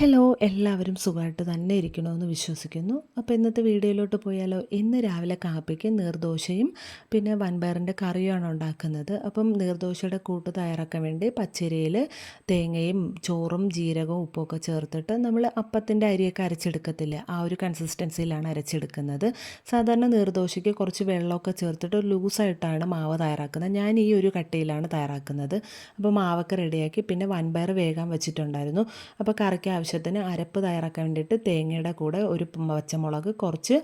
Hello എല്ലാവരും സുഖമായിട്ട് തന്നെ ഇരിക്കണമെന്ന് വിശ്വസിക്കുന്നു. അപ്പോൾ ഇന്നത്തെ വീഡിയോയിലോട്ട് പോയാലോ ഇന്ന് രാവിലെ കാപ്പിക്ക് നീർദോശയും പിന്നെ വൻപയറിന്റെ കറിയുമാണ് ഉണ്ടാക്കുന്നത്. അപ്പം നീർദോശയുടെ കൂട്ട് തയ്യാറാക്കാൻ വേണ്ടി പച്ചരിയിൽ തേങ്ങയും ചോറും ജീരകവും ഉപ്പൊക്കെ ചേർത്തിട്ട് നമ്മൾ അപ്പത്തിന്റെ അരിയൊക്കെ അരച്ചെടുക്കത്തില്ല ആ ഒരു കൺസിസ്റ്റൻസിയിലാണ് അരച്ചെടുക്കുന്നത്. സാധാരണ നീർദോശയ്ക്ക് കുറച്ച് വെള്ളമൊക്കെ ചേർത്തിട്ട് ലൂസായിട്ടാണ് മാവ് തയ്യാറാക്കുന്നത്. ഞാൻ ഈ ഒരു കട്ടയിലാണ് തയ്യാറാക്കുന്നത്. അപ്പോൾ മാവൊക്കെ റെഡിയാക്കി പിന്നെ വൻപയർ വേഗം വെച്ചിട്ടുണ്ടായിരുന്നു. അപ്പോൾ കറിക്ക് ആവശ്യത്തിന് അരപ്പ് തയ്യാറാക്കാൻ വേണ്ടിയിട്ട് തേങ്ങയുടെ കൂടെ ഒരു പച്ചമുളക് കുറച്ച്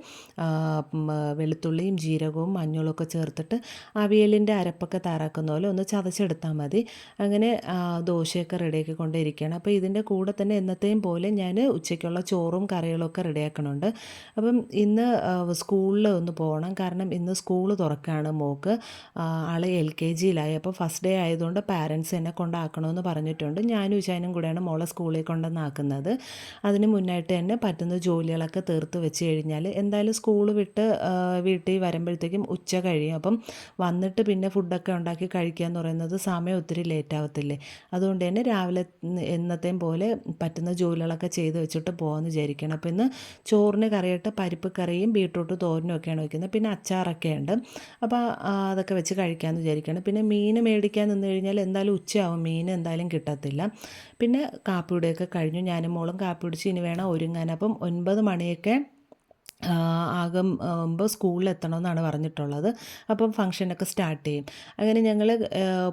വെളുത്തുള്ളിയും ജീരകവും മഞ്ഞളൊക്കെ ചേർത്തിട്ട് അവിയലിന്റെ അരപ്പൊക്കെ തയ്യാറാക്കുന്ന പോലെ ഒന്ന് ചതച്ചെടുത്താൽ മതി. അങ്ങനെ ദോശയൊക്കെ റെഡിയാക്കി കൊണ്ടിരിക്കുകയാണ്. അപ്പോൾ ഇതിന്റെ കൂടെ തന്നെ എന്നത്തെയും പോലെ ഞാൻ ഉച്ചയ്ക്കുള്ള ചോറും കറികളൊക്കെ റെഡിയാക്കണുണ്ട്. അപ്പം ഇന്ന് സ്കൂളിൽ ഒന്ന് പോകണം. കാരണം ഇന്ന് സ്കൂൾ തുറക്കുകയാണ് മോക്ക് ആൾ എൽ കെ ജിയിലായി. അപ്പോൾ ഫസ്റ്റ് ഡേ ആയതുകൊണ്ട് പാരൻസ് എന്നെ കൊണ്ടാക്കണമെന്ന് പറഞ്ഞിട്ടുണ്ട്. ഞാനും ഉച്ചാനും കൂടെയാണ് മോളെ സ്കൂളിൽ കൊണ്ടുവന്നാക്കുന്നത് നടക്കുന്നത് അതിന് മുന്നായിട്ട് തന്നെ പറ്റുന്ന ജോലികളൊക്കെ തീർത്ത് വെച്ച് കഴിഞ്ഞാൽ എന്തായാലും സ്കൂൾ വിട്ട് വീട്ടിൽ വരുമ്പോഴത്തേക്കും ഉച്ച കഴിയും. അപ്പം വന്നിട്ട് പിന്നെ ഫുഡൊക്കെ ഉണ്ടാക്കി കഴിക്കുക എന്ന് പറയുന്നത് സമയം ഒത്തിരി ലേറ്റ് ആവത്തില്ലേ? അതുകൊണ്ട് തന്നെ രാവിലെ എന്നത്തെയും പോലെ പറ്റുന്ന ജോലികളൊക്കെ ചെയ്ത് വെച്ചിട്ട് പോകാമെന്ന് വിചാരിക്കണം അപ്പോൾ ഇന്ന് ചോറിന് കറിയിട്ട് പരിപ്പ് കറിയും ബീട്രൂട്ട് തോരനും ഒക്കെയാണ് വയ്ക്കുന്നത് പിന്നെ അച്ചാറൊക്കെ ഉണ്ട്. അപ്പോൾ അതൊക്കെ വെച്ച് കഴിക്കാമെന്ന് വിചാരിക്കണം പിന്നെ മീൻ മേടിക്കാൻ നിന്ന് കഴിഞ്ഞാൽ എന്തായാലും ഉച്ചയാവും. മീൻ എന്തായാലും കിട്ടത്തില്ല. പിന്നെ കാപ്പിയുടെയൊക്കെ കഴിഞ്ഞു. ഞാനും മോളും കാപ്പി കുടിച്ച് ഇനി വേണം ഒരുങ്ങാൻ. അപ്പം ഒൻപത് മണിയൊക്കെ ആകുമ്പോൾ സ്കൂളിൽ എത്തണമെന്നാണ് പറഞ്ഞിട്ടുള്ളത്. അപ്പം ഫംഗ്ഷനൊക്കെ സ്റ്റാർട്ട് ചെയ്യും. അങ്ങനെ ഞങ്ങൾ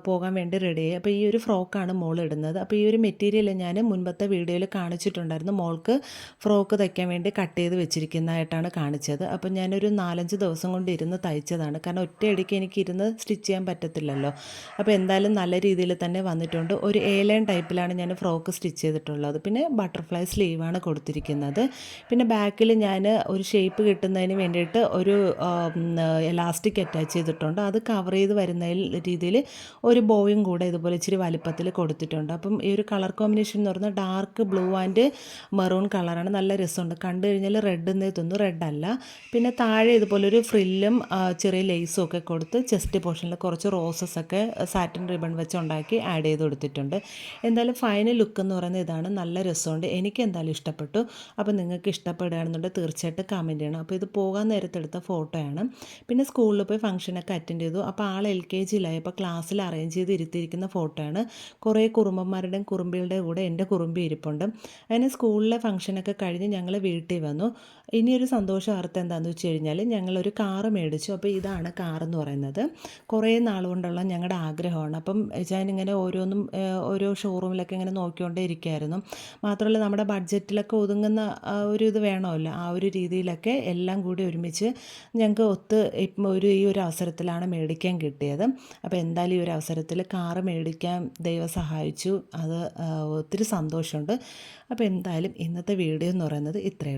പോകാൻ വേണ്ടി റെഡി ആയി. അപ്പോൾ ഈ ഒരു ഫ്രോക്കാണ് മോൾ ഇടുന്നത്. അപ്പോൾ ഈ ഒരു മെറ്റീരിയൽ ഞാൻ മുൻപത്തെ വീഡിയോയിൽ കാണിച്ചിട്ടുണ്ടായിരുന്നു. മോൾക്ക് ഫ്രോക്ക് തയ്ക്കാൻ വേണ്ടി കട്ട് ചെയ്ത് വെച്ചിരിക്കുന്നതായിട്ടാണ് കാണിച്ചത്. അപ്പം ഞാനൊരു നാലഞ്ച് ദിവസം കൊണ്ട് ഇരുന്ന് തയ്ച്ചതാണ്. കാരണം ഒറ്റയടിക്ക് എനിക്ക് ഇരുന്ന് സ്റ്റിച്ച് ചെയ്യാൻ പറ്റത്തില്ലല്ലോ. അപ്പോൾ എന്തായാലും നല്ല രീതിയിൽ തന്നെ വന്നിട്ടുണ്ട്. ഒരു ഏലൈൻ ടൈപ്പിലാണ് ഞാൻ ഫ്രോക്ക് സ്റ്റിച്ച് ചെയ്തിട്ടുള്ളത്. പിന്നെ ബട്ടർഫ്ലൈ സ്ലീവാണ് കൊടുത്തിരിക്കുന്നത്. പിന്നെ ബാക്കിൽ ഞാൻ ഒരു ഷേപ്പ് കിട്ടുന്നതിന് വേണ്ടിയിട്ട് ഒരു എലാസ്റ്റിക് അറ്റാച്ച് ചെയ്തിട്ടുണ്ട്. അത് കവർ ചെയ്ത് വരുന്ന രീതിയിൽ ഒരു ബോയും കൂടെ ഇതുപോലെ ഇച്ചിരി വലിപ്പത്തിൽ കൊടുത്തിട്ടുണ്ട്. അപ്പം ഈ ഒരു കളർ കോമ്പിനേഷൻ എന്ന് പറഞ്ഞാൽ ഡാർക്ക് ബ്ലൂ ആൻഡ് മെറൂൺ കളറാണ് നല്ല രസമുണ്ട്. കണ്ടു കഴിഞ്ഞാൽ റെഡ് എന്നേ തോന്നുന്നു. റെഡ് അല്ല. പിന്നെ താഴെ ഇതുപോലെ ഒരു ഫ്രില്ലും ചെറിയ ലേസും ഒക്കെ കൊടുത്ത് ചെസ്റ്റ് പോർഷനിൽ കുറച്ച് റോസസ് ഒക്കെ സാറ്റിൻ റിബൺ വെച്ച് ഉണ്ടാക്കി ആഡ് ചെയ്ത് കൊടുത്തിട്ടുണ്ട്. എന്തായാലും ഫൈനൽ ലുക്ക് എന്ന് പറയുന്നത് ഇതാണ്. നല്ല രസമുണ്ട്. എനിക്ക് എന്തായാലും ഇഷ്ടപ്പെട്ടു. അപ്പോൾ നിങ്ങൾക്ക് ഇഷ്ടപ്പെടുകയാണെന്നുണ്ടെങ്കിൽ തീർച്ചയായിട്ടും കമന്റ് അപ്പോൾ ഇത് പോകാൻ നേരത്തെടുത്ത ഫോട്ടോയാണ് പിന്നെ സ്കൂളിൽ പോയി ഫംഗ്ഷനൊക്കെ അറ്റൻഡ് ചെയ്തു. അപ്പോൾ ആൾ എൽ കെ ജിയിലായി അപ്പോൾ ക്ലാസ്സിൽ അറേഞ്ച് ചെയ്ത് ഇരുത്തിയിരിക്കുന്ന ഫോട്ടോയാണ് കുറേ കുറുമ്പന്മാരുടെയും കുറുമ്പികളുടെയും കൂടെ എന്റെ കുറുമ്പി ഇരിപ്പുണ്ട്. അങ്ങനെ സ്കൂളിലെ ഫംഗ്ഷനൊക്കെ കഴിഞ്ഞ് ഞങ്ങൾ വീട്ടിൽ വന്നു. ഇനിയൊരു സന്തോഷ വാർത്ത എന്താണെന്ന് വെച്ച് കഴിഞ്ഞാൽ ഞങ്ങളൊരു കാറ് മേടിച്ചു. അപ്പോൾ ഇതാണ് കാറെന്ന് പറയുന്നത്. കുറേ നാൾ കൊണ്ടുള്ള ഞങ്ങളുടെ ആഗ്രഹമാണ്. അപ്പം ഞാനിങ്ങനെ ഓരോന്നും ഓരോ ഷോറൂമിലൊക്കെ ഇങ്ങനെ നോക്കിക്കൊണ്ടേ ഇരിക്കുമായിരുന്നു മാത്രമല്ല നമ്മുടെ ബഡ്ജറ്റിലൊക്കെ ഒതുങ്ങുന്ന ഒരു ഇത് വേണമല്ലോ. ആ ഒരു രീതിയിൽ രീതിയിലൊക്കെ എല്ലാം കൂടി ഒരുമിച്ച് ഞങ്ങൾക്ക് ഒത്ത് ഇപ്പം ഒരു ഈ ഒരു അവസരത്തിലാണ് മേടിക്കാൻ കിട്ടിയത്. അപ്പോൾ എന്തായാലും ഈ ഒരു അവസരത്തിൽ കാറ് മേടിക്കാൻ ദൈവം സഹായിച്ചു. അത് ഒത്തിരി സന്തോഷമുണ്ട്. അപ്പോൾ എന്തായാലും ഇന്നത്തെ വീഡിയോ എന്ന് പറയുന്നത് ഇത്രയും